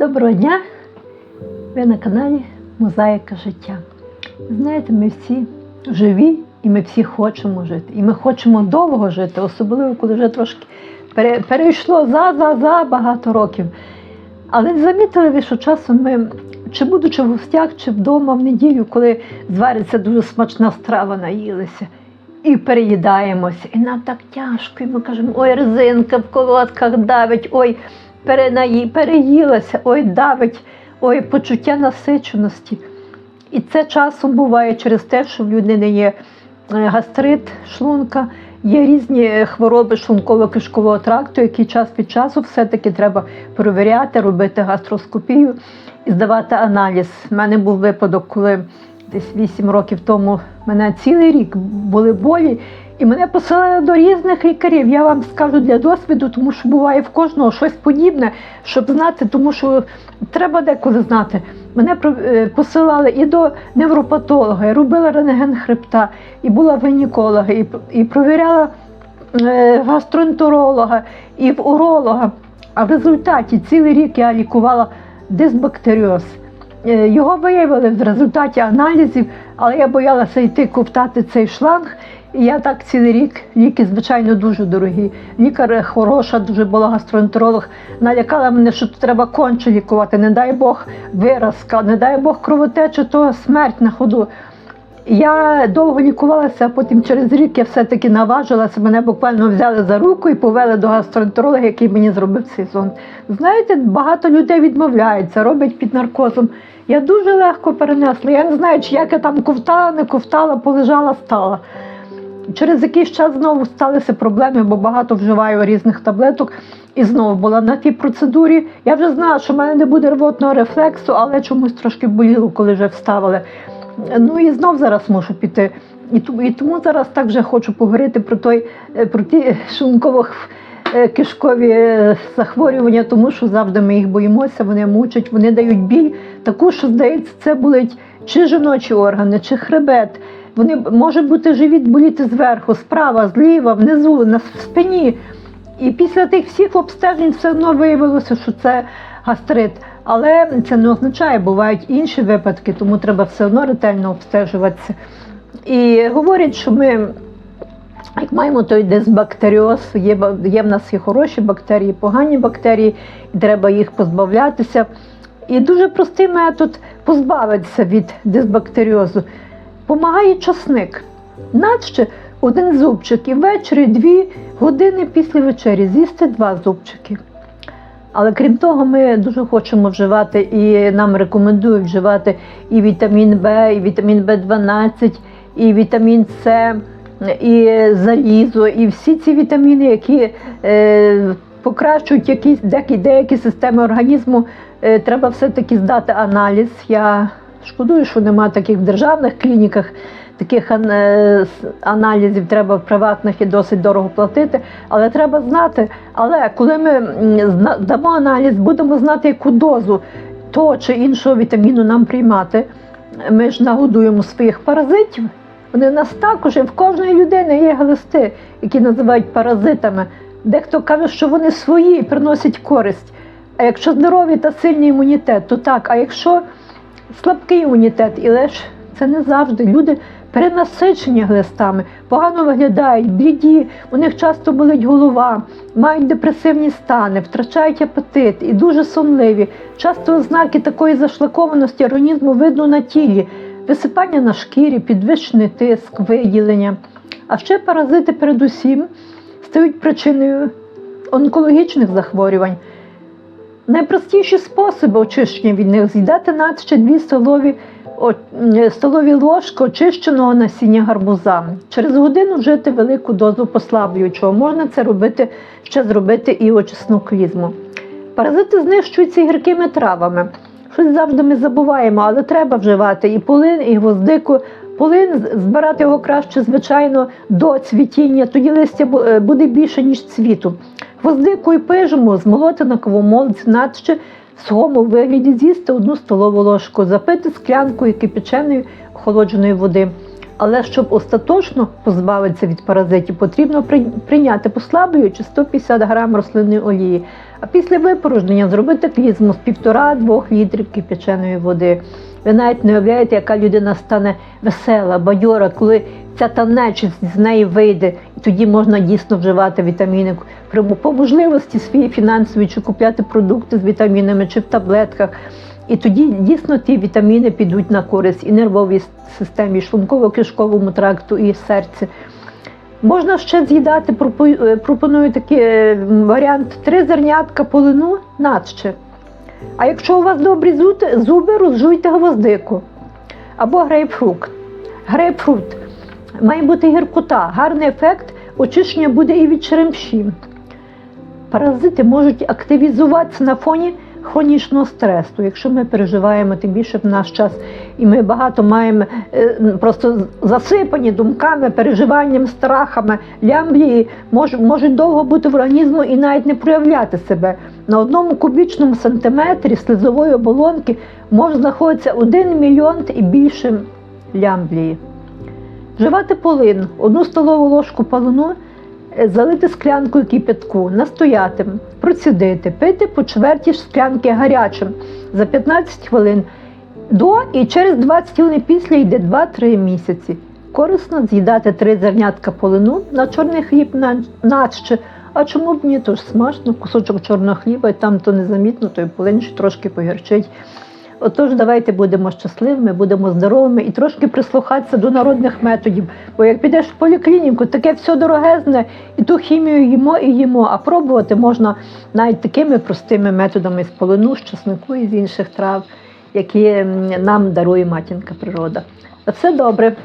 Доброго дня! Ви на каналі Мозаїка життя. Знаєте, ми всі живі і ми всі хочемо жити. І ми хочемо довго жити, особливо коли вже трошки перейшло за-за-за багато років. Але замітили ви, що часом ми, чи будучи в гостях, чи вдома в неділю, коли звариться дуже смачна страва, наїлися. І переїдаємося, і нам так тяжко, і ми кажемо, ой, резинка в колодках давить, ой, перенаї, переїлася, ой, давить, ой, почуття насиченості. І це часом буває через те, що в людини є е, гастрит шлунка, є різні хвороби шлунково-кишкового тракту, які час від часу все-таки треба перевіряти, робити гастроскопію і здавати аналіз. У мене був випадок, коли десь 8 років тому мене цілий рік були болі, і мене посилали до різних лікарів. Я вам скажу для досвіду, тому що буває в кожного щось подібне, щоб знати, тому що треба деколи знати. Мене е, посилали і до невропатолога, і робила рентген хребта, і була в гінеколога, і, і провіряла е, гастроентеролога, і в уролога. А в результаті цілий рік я лікувала дисбактеріоз. Е, Його виявили в результаті аналізів, але я боялася йти ковтати цей шланг. І я так цілий рік, ліки, звичайно, дуже дорогі. Лікар хороша, дуже була гастроентеролог, налякала мене, що треба конче лікувати. Не дай Бог виразка, не дай Бог кровотеча, то смерть на ходу. Я довго лікувалася, а потім через рік я все-таки наважилася. Мене буквально взяли за руку і повели до гастроентеролога, який мені зробив цей зонд. Знаєте, багато людей відмовляються, роблять під наркозом. Я дуже легко перенесла. Я не знаю, чи як я там ковтала, не ковтала, полежала, стала. Через якийсь час знову сталися проблеми, бо багато вживаю різних таблеток. І знову була на тій процедурі. Я вже знала, що в мене не буде рвотного рефлексу, але чомусь трошки боліло, коли вже вставили. Ну і знов зараз мушу піти. І тому, зараз так хочу поговорити про той е, про ті шлунково-кишкові е, захворювання, тому що завжди ми їх боїмося, вони мучать, вони дають біль. Таку, що здається, це болить чи жіночі органи, чи хребет. Вони може бути живіт боліти зверху, справа, зліва, внизу, на спині. І після тих всіх обстежень все одно виявилося, що це гастрит. Але це не означає, бувають інші випадки, тому треба все одно ретельно обстежуватися. І говорять, що ми, як маємо той дисбактеріоз, є, є в нас і хороші бактерії, і погані бактерії, і треба їх позбавлятися. І дуже простий метод позбавитися від дисбактеріозу. Помагає часник. Наче один зубчик і ввечері дві години після вечері з'їсти два зубчики. Але крім того, ми дуже хочемо вживати і нам рекомендують вживати і вітамін В, і вітамін В12, і вітамін С, і залізо, і всі ці вітаміни, які е, покращують якісь деякі, деякі системи організму, е, треба все-таки здати аналіз. Я шкодую, що немає таких в державних клініках. Таких е, аналізів треба в приватних і досить дорого платити, але треба знати. Але коли ми дамо аналіз, будемо знати, яку дозу того чи іншого вітаміну нам приймати. Ми ж нагодуємо своїх паразитів. Вони в нас також і в кожної людини є глисти, які називають паразитами. Дехто каже, що вони свої і приносять користь. А якщо здоровий та сильний імунітет, то так. А якщо слабкий імунітет, і лише це не завжди. Люди перенасичені глистами, погано виглядають, бліді, у них часто болить голова, мають депресивні стани, втрачають апетит і дуже сумливі. Часто ознаки такої зашлакованості організму видно на тілі, висипання на шкірі, підвищений тиск, виділення. А ще паразити передусім стають причиною онкологічних захворювань. Найпростіші способи очищення від них з'їдати наче дві столові, столові ложки очищеного насіння гарбуза. Через годину вжити велику дозу послаблюючого. Можна це робити ще зробити і очисну клізму. Паразити знищуються гіркими травами. Щось завжди ми забуваємо, але треба вживати і полин, і гвоздику. Полин збирати його краще, звичайно, до цвітіння, тоді листя е, буде більше, ніж цвіту. Гвоздику і пижму змолоти на кавомолці, надще в сухому вигляді з'їсти одну столову ложку, запити склянкою кипяченої охолодженої води. Але щоб остаточно позбавитися від паразитів, потрібно при- прийняти послаблюючи 150 грам рослинної олії. А після випорожнення зробити клізму з 1,5-2 літрів кипяченої води. Ви навіть не уявляєте, яка людина стане весела, бадьора, коли ця та нечисть з неї вийде, і тоді можна дійсно вживати вітаміни. По можливості свої фінансові чи купляти продукти з вітамінами чи в таблетках. І тоді дійсно ті вітаміни підуть на користь і нервовій системі, і шлунково-кишковому тракту, і серці. Можна ще з'їдати, е, пропоную такий е, варіант: три зернятка полину надще. А якщо у вас добрі зуби, розжуйте гвоздику або грейпфрут. Грейпфрут має бути гіркота, гарний ефект очищення буде і від черемші. Паразити можуть активізуватися на фоні хронічного стресу. Якщо ми переживаємо тим більше в наш час, і ми багато маємо е, просто засипані думками, переживанням, страхами, лямблії мож, можуть довго бути в організму і навіть не проявляти себе. На одному кубічному сантиметрі слизової оболонки може знаходитися 1 мільйон і більше лямблії. Вживати полин, одну столову ложку полину, е, залити склянкою кипятку, настояти, процідити, пити по чверті склянки гарячим за 15 хвилин до і через 20 хвилин після йде 2-3 місяці. Корисно з'їдати три зернятка полину на чорний хліб наче. А чому б ні? То ж смачно, кусочок чорного хліба, і там то незамітно, той полин ще трошки погірчить. Отож, давайте будемо щасливими, будемо здоровими і трошки прислухатися до народних методів. Бо як підеш в поліклініку, таке все дорогезне, і ту хімію їмо і їмо. А пробувати можна навіть такими простими методами з полину, з чеснику і з інших трав, які нам дарує матінка природа. Все добре.